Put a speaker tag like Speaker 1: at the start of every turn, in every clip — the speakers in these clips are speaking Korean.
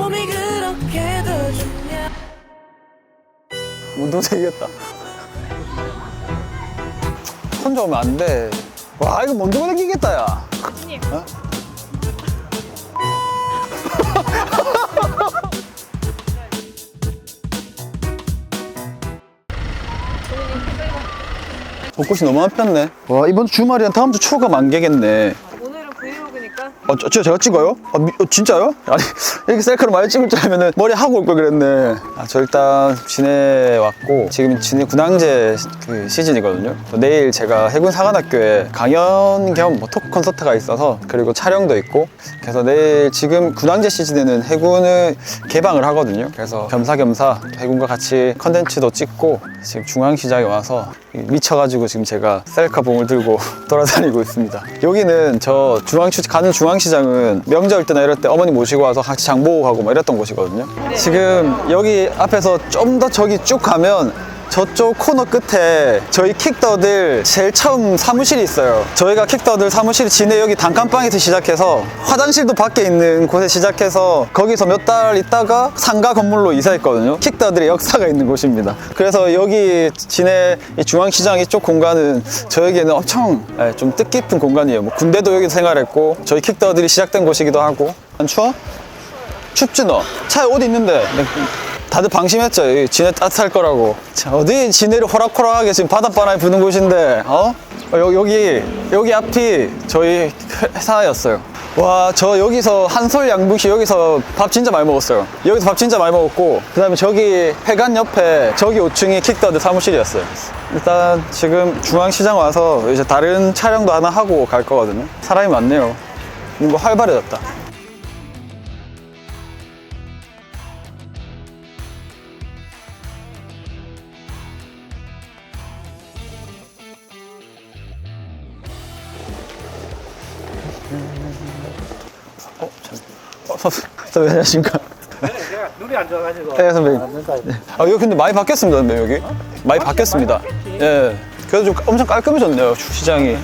Speaker 1: 봄이 그렇게도 좋냐
Speaker 2: 운동 생겼다. 혼자 오면 안 돼. 와, 이거 못 들고 다니겠다, 야. 어? 벚꽃이 너무 안 폈네. 와, 이번 주말이랑 다음 주 초가 만개겠네.
Speaker 3: 오늘은 브이로그니까
Speaker 2: 어, 저, 저, 제가 찍어요? 아, 미- 어, 진짜요? 아니, 이렇게 셀카로 많이 찍을 줄 알면은 머리 하고 올 걸 그랬네. 아, 저 일단 진해 왔고, 지금 진해 군항제 그 시즌이거든요. 내일 제가 해군 사관학교에 강연 겸뭐 토크 콘서트가 있어서, 그리고 촬영도 있고, 그래서 내일 지금 군항제 시즌에는 해군을 개방을 하거든요. 그래서 겸사겸사 해군과 같이 컨텐츠도 찍고, 지금 중앙시장에 와서 미쳐가지고 지금 제가 셀카 봉을 들고 돌아다니고 있습니다. 여기는 저 중앙시 가는 중앙 시장은 명절 때나 이럴 때 어머니 모시고 와서 같이 장 보고 가고 막 이랬던 곳이거든요. 지금 여기 앞에서 좀 더 저기 쭉 가면 저쪽 코너 끝에 저희 킥더들 제일 처음 사무실이 있어요. 저희가 킥더들 사무실이 진해 여기 단칸방에서 시작해서 화장실도 밖에 있는 곳에 시작해서 거기서 몇 달 있다가 상가 건물로 이사했거든요. 킥더들의 역사가 있는 곳입니다. 그래서 여기 진해 이 중앙시장 이쪽 공간은 저에게는 엄청 예, 좀 뜻깊은 공간이에요. 뭐 군대도 여기서 생활했고 저희 킥더들이 시작된 곳이기도 하고. 안 추워? 춥지 너? 차에 옷 있는데 네, 다들 방심했죠. 이 진해 따뜻할 거라고. 자, 어디 진해를 호락호락하게 지금 바닷바람이 부는 곳인데 어? 어, 여- 여기 여기 앞이 저희 회사였어요. 와 저 여기서 한솔 양북시 여기서 밥 진짜 많이 먹었어요. 여기서 밥 진짜 많이 먹었고 그 다음에 저기 회관 옆에 저기 5층이 킥더드 사무실이었어요. 일단 지금 중앙시장 와서 이제 다른 촬영도 하나 하고 갈 거거든요. 사람이 많네요. 뭔가 활발해졌다 선- 선배님 안녕하십니까?
Speaker 4: 제가 눈이 안 좋아가지고
Speaker 2: 네, 선배님. 아, 여기 근데 많이 바뀌었습니다, 선배님, 여기. 많이 바뀌었습니다. 예. 그래도 좀 엄청 깔끔해졌네요, 시장이.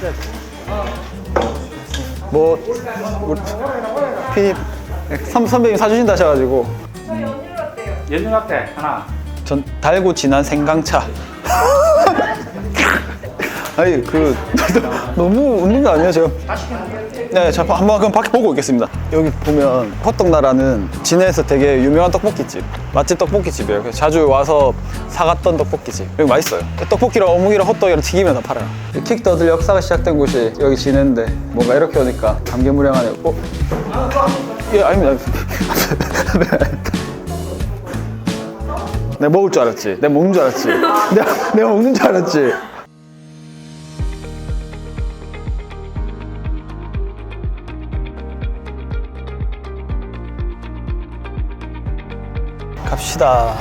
Speaker 2: 뭐, 우리 피디, 선, 선배님 사주신다 하셔가지고.
Speaker 4: 연중 앞에 하나
Speaker 2: 전 달고 진한 생강차. 아니, 그, 너무 웃는 거 아니에요, 지금? 네, 자, 한번 그럼 밖에 보고 있겠습니다. 여기 보면 호떡나라는 진해에서 되게 유명한 떡볶이집, 맛집 떡볶이집이에요. 그래서 자주 와서 사갔던 떡볶이집. 여기 맛있어요. 떡볶이랑 어묵이랑 호떡이랑 튀기면 다 팔아요. 이 킥더들 역사가 시작된 곳이 여기 진해인데 뭔가 이렇게 오니까 감개무량하네요. 어? 예, 아닙니다. 내가 먹을 줄 알았지. 내가 먹는 줄 알았지. 내가, 내가 먹는 줄 알았지. 갑시다.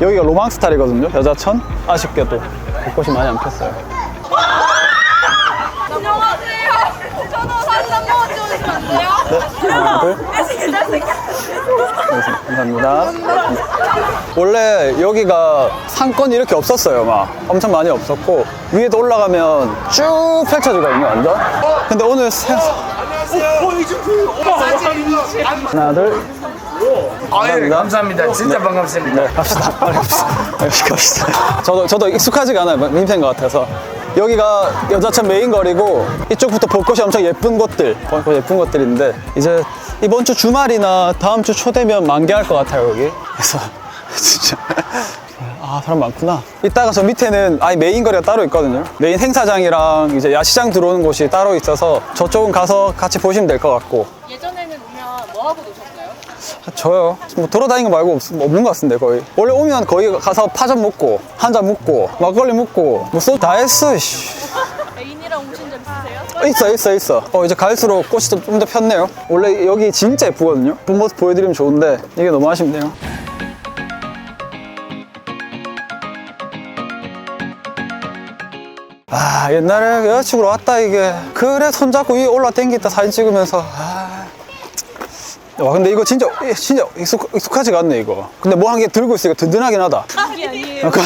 Speaker 2: 여기가 로망스탈이거든요. 여자천. 아쉽게도 벚꽃이 많이 안 폈어요.
Speaker 3: 안녕하세요 저도 사진 한 번만 찍어주시면 안 돼요?
Speaker 2: 네, 하나, 둘. 감사합니다. 원래 여기가 상권이 이렇게 없었어요. 막 엄청 많이 없었고 위에도 올라가면 쭉 펼쳐지거든요. 완전. 근데 오늘 세... 하나, 둘.
Speaker 4: 아유 감사합니다 진짜 반갑습니다
Speaker 2: 네, 갑시다. 빨리 갑시다. 갑시다. 저도, 저도 익숙하지가 않아요. 민폐인 것 같아서. 여기가 여자천 메인 거리고 이쪽부터 벚꽃이 엄청 예쁜 곳들, 벚꽃 예쁜 것들인데 이제 이번 주 주말이나 다음 주 초 되면 만개할 것 같아요 여기. 그래서 진짜 아 사람 많구나. 이따가 저 밑에는 아예 메인 거리가 따로 있거든요. 메인 행사장이랑 이제 야시장 들어오는 곳이 따로 있어서 저쪽은 가서 같이 보시면 될 것 같고
Speaker 3: 예전에는 오면 뭐 하고 노셨어요?
Speaker 2: 아, 저요? 뭐 돌아다니는 거 말고 없, 없는 것 같은데 거의 원래 오면 거기 가서 파전 먹고 한잔 먹고 막걸리 먹고 뭐소다 했어 씨.
Speaker 3: 애인이랑 오신 적 있으세요?
Speaker 2: 어, 있어 있어 있어 어 이제 갈수록 꽃이 좀 더 폈네요 원래 여기 진짜 예쁘거든요 본 모습 보여드리면 좋은데 이게 너무 아쉽네요 아 옛날에 여자친구로 왔다 이게 그래 손잡고 위에 올라댕기다 사진 찍으면서 아. 와 근데 이거 진짜 진짜 익숙, 익숙하지가 않네 이거 근데 뭐 한 개 들고 있으니까 든든하긴 하다
Speaker 3: 아니 아니에요
Speaker 2: 약간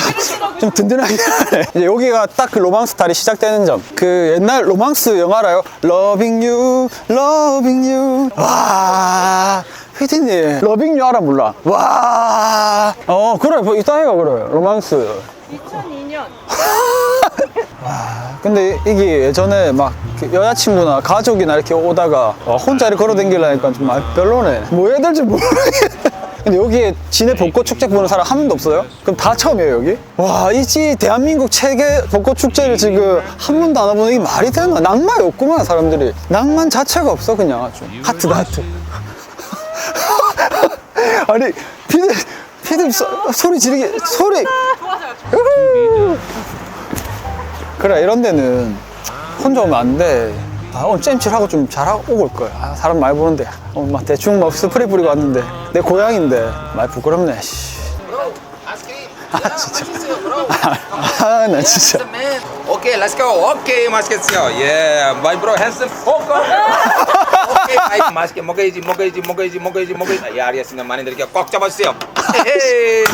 Speaker 2: 좀 든든하긴 하네. 이제 여기가 딱 그 로망스 탈이 시작되는 점. 그 옛날 로망스 영화 알아요? Loving you, loving you. 와, 피디님 러빙 유 알아 몰라 와 어 그래 뭐 이따 해요 그래 로망스
Speaker 3: 2002년.
Speaker 2: 근데 이게 예전에 막그 여자친구나 가족이나 이렇게 오다가 와, 혼자 이렇게 걸어 다니려니까 좀 많이 별로네 뭐 해야 될지 모르겠네 근데 여기에 진해 벚꽃 축제 보는 사람 한 명도 없어요? 그럼 다 처음이에요 여기? 와 이지 대한민국 최대 벚꽃 축제를 지금 한 번도 안 와보는 이게 말이 되나? 낭만이 없구만 사람들이 낭만 자체가 없어 그냥 아주 하트다 하트 아니 피디 피디 소, 소리 지르기 소리 우후. 그래 이런 데는 혼자 오면 안 돼. 아, 오늘 잼칠하고 좀 잘하고 올 거야. 아, 사람 많이 보는데. 어, 막 대충 막 스프레이 뿌리고 왔는데. 내 고향인데. 많이 부끄럽네, 씨. 아, 진짜. 아, 나 진짜.
Speaker 5: Man. Okay, let's go. Okay, mas kecil. Yeah, my bro handsome. Oh, go. okay, baik. Mas ke mogeji, mogeji, mogeji, mogeji, mogeji. Ya, Arya singa mani 드릴게요. 꽉 잡아주세요. Hey,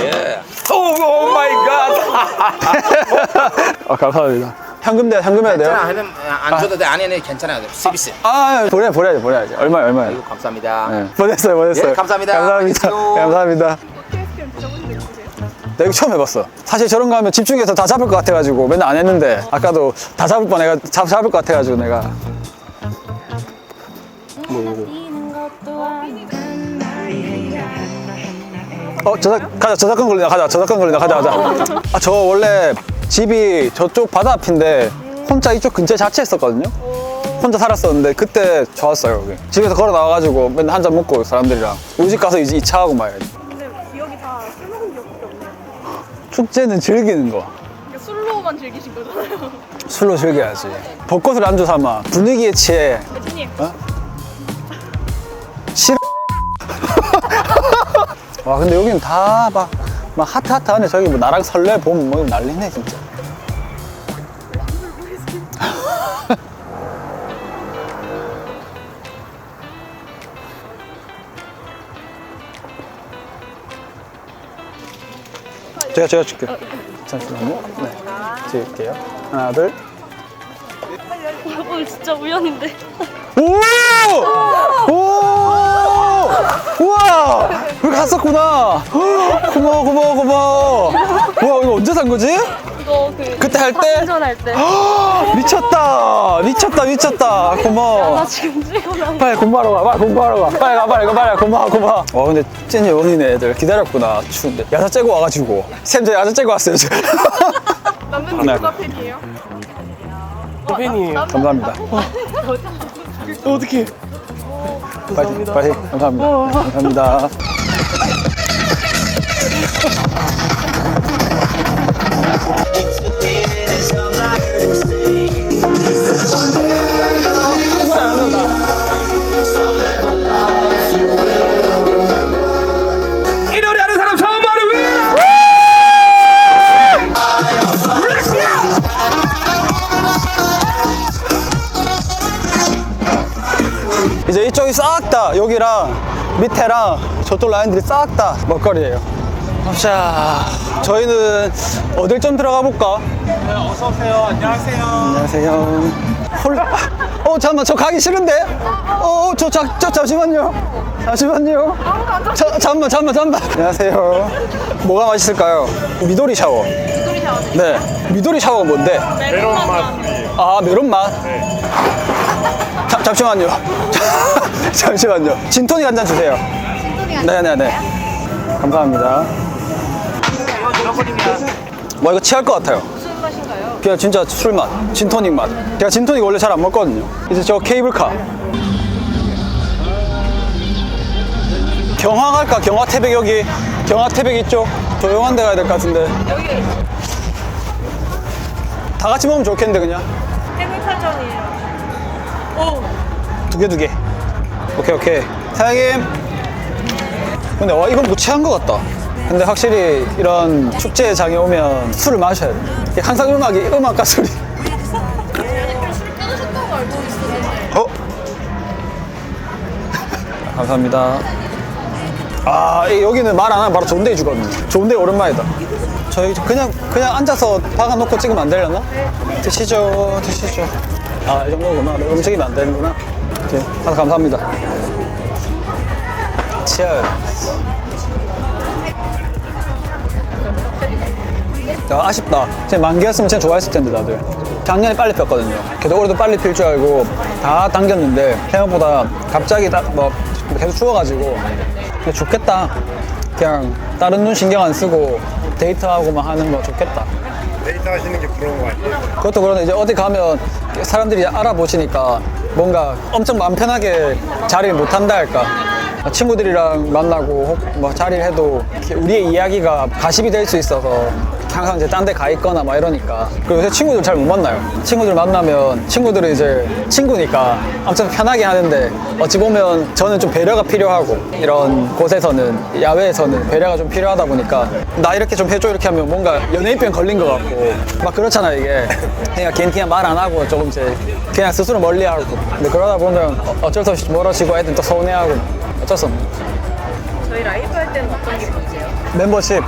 Speaker 5: yeah. Oh, oh my God.
Speaker 2: 아, 감사합니다. 현금 내 현금 해야 돼요?
Speaker 5: 괜찮아, 하면 안 줘도 돼. 아니, 아니, 괜찮아요. 서비스.
Speaker 2: 아, 보내, 보내야지, 보내야지. 얼마, 얼마야?
Speaker 5: 아이고, 감사합니다.
Speaker 2: 네, 보냈어요, 보냈어요.
Speaker 5: 예, 감사합니다.
Speaker 2: 감사합니다.
Speaker 5: 안녕히 계세요.
Speaker 2: 감사합니다. 이거 처음 해봤어. 사실 저런 거 하면 집중해서 다 잡을 것 같아가지고 맨날 안 했는데 아까도 다 잡을 뻔 내가 잡, 잡을 것 같아가지고 내가 어 저작 가자 저작권 걸린다 가자 저작권 걸린다 가자 가자. 아 저 원래 집이 저쪽 바다 앞인데 혼자 이쪽 근처에 자취했었거든요. 혼자 살았었는데 그때 좋았어요 여기 집에서 걸어 나와가지고 맨날 한 잔 먹고 사람들이랑. 우리 집 가서 이제 2차 하고 말이야
Speaker 3: 근데 기억이 다 술 먹은 기억밖에 없네요.
Speaker 2: 축제는 즐기는 거.
Speaker 3: 그러니까 술로만 즐기신 거잖아요.
Speaker 2: 술로 즐겨야지. 벚꽃을 안주 삼아. 분위기에 취해.
Speaker 3: 대진님,
Speaker 2: 싫어. 와 근데 여기는 다 막 막 하트 하트 하네 저기 뭐 나랑 설레 봄 뭐 난리네 진짜. 제가 제가 줄게요. 잠시만요. 네, 찍을게요. 하나 둘.
Speaker 3: 오늘 진짜 우연인데.
Speaker 2: 오! 오! 우와! 여기 갔었구나. 고마워, 고마워, 고마워. 우와, 이거 언제 산 거지?
Speaker 3: 이거 그
Speaker 2: 그때 할 때?
Speaker 3: 운전할 때.
Speaker 2: 미쳤다. 미쳤다, 미쳤다. 고마워.
Speaker 3: 나 지금 찍어놔.
Speaker 2: 빨리 공부하러 가, 빨리 공부하러 가. 빨리 가, 빨리 가, 빨리 가. 고마워, 고마워. 와, 근데 찐 여운이네, 애들. 기다렸구나. 추운데. 야자 째고 와가지고. 쌤, 저 야자 째고 왔어요, 지금.
Speaker 3: 남편님
Speaker 2: 네.
Speaker 3: 누가 팬이에요?
Speaker 2: 팬이에요. 감사합니다. 어떻게? 빨리, 빨리. 감사합니다. 감사합니다. 밑에랑 저쪽 라인들이 싹 다 먹거리예요. 자, 저희는 어딜 좀 들어가 볼까?
Speaker 4: 어서 오세요. 안녕하세요.
Speaker 2: 안녕하세요. 홀, 어 잠깐만 저 가기 싫은데? 어, 저, 저, 저 잠시만요. 잠시만요. 자, 잠깐만, 잠깐만, 잠깐만. 안녕하세요. 뭐가 맛있을까요? 미도리 샤워.
Speaker 3: 소리 샤워.
Speaker 2: 네, 미도리 샤워가 뭔데?
Speaker 3: 메론 맛.
Speaker 2: 아 메론 맛. 자, 잠시만요. 잠시만요. 진토닉 한 잔 주세요. 네네네. 감사합니다. 와 이거 취할 것 같아요.
Speaker 3: 무슨 맛인가요?
Speaker 2: 그냥 진짜 술 맛, 진토닉 맛. 제가 진토닉 원래 잘 안 먹거든요. 이제 저 케이블카. 경화 갈까? 경화 태백 여기. 경화 태백 이쪽. 조용한 데 가야 될 것 같은데.
Speaker 3: 여기
Speaker 2: 다 같이 먹으면 좋겠는데 그냥.
Speaker 3: 해물파전이에요. 오.
Speaker 2: 두 개, 두 개. 오케이, 오케이. 사장님. 근데 와, 이건 뭐 취한 것 같다. 근데 확실히 이런 축제장에 오면 술을 마셔야 돼. 이게 항상 음악이 음악과 술이.
Speaker 3: 끊으셨다고 알고 있었는데.
Speaker 2: 어? 감사합니다. 아, 이- 여기는 말 안 하면 바로 좋은 데 주거든요. 좋은 데 오랜만이다. 저희 그냥, 그냥 앉아서 박아놓고 찍으면 안 되려나? 드시죠, 드시죠. 아, 이 정도구나. 움직이면 안 되는구나. 오케이. 아, 감사합니다. 치열. 야, 아쉽다. 진짜 만개였으면 진짜 좋아했을 텐데 다들. 작년에 빨리 폈거든요. 그래도 올해도 빨리 필 줄 알고 다 당겼는데 생각보다 갑자기 딱뭐 계속 추워가지고 좋겠다. 그냥 다른 눈 신경 안 쓰고 데이트하고만 하는 거 좋겠다.
Speaker 6: 데이트 하시는 게 부러운 거 아니에요?
Speaker 2: 그것도 그런데 이제 어디 가면 사람들이 알아보시니까 뭔가 엄청 마음 편하게 자리를 못 한다 할까. 친구들이랑 만나고 혹 뭐 자리를 해도 이렇게 우리의 이야기가 가십이 될 수 있어서 항상 이제 딴 데 가 있거나 막 이러니까. 그리고 요새 친구들 잘 못 만나요. 친구들 만나면 친구들은 이제 친구니까 엄청 편하게 하는데 어찌 보면 저는 좀 배려가 필요하고 이런 곳에서는 야외에서는 배려가 좀 필요하다 보니까 나 이렇게 좀 해줘 이렇게 하면 뭔가 연예인병 걸린 것 같고. 막 그렇잖아요 이게. 그냥 걔는 그냥 말 안 하고 조금 이제 그냥 스스로 멀리하고. 근데 그러다 보면 어- 어쩔 수 없이 멀어지고 애들 또 서운해하고. 어쩔 수 없네
Speaker 3: 저희 라이브 할 때는 어떤 게 보세요?
Speaker 2: 멤버십.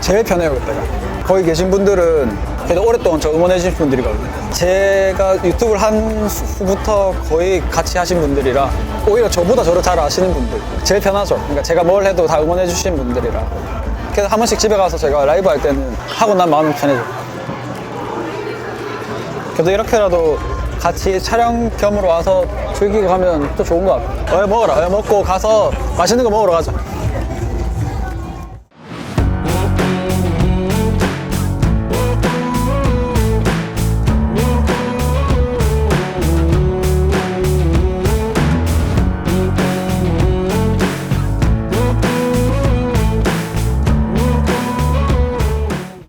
Speaker 2: 제일 편해요 그때가 거기 계신 분들은 그래도 오랫동안 저 응원해 주신 분들이거든요 제가 유튜브를 한 후부터 거의 같이 하신 분들이라 오히려 저보다 저를 잘 아시는 분들 제일 편하죠 그러니까 제가 뭘 해도 다 응원해 주신 분들이라 그래서 한 번씩 집에 가서 제가 라이브 할 때는 하고 난 마음이 편해져 그래도 이렇게라도 같이 촬영 겸으로 와서 즐기고 가면 또 좋은 것 같아요. 어여 먹어라. 어여 먹고 가서 맛있는 거 먹으러 가자.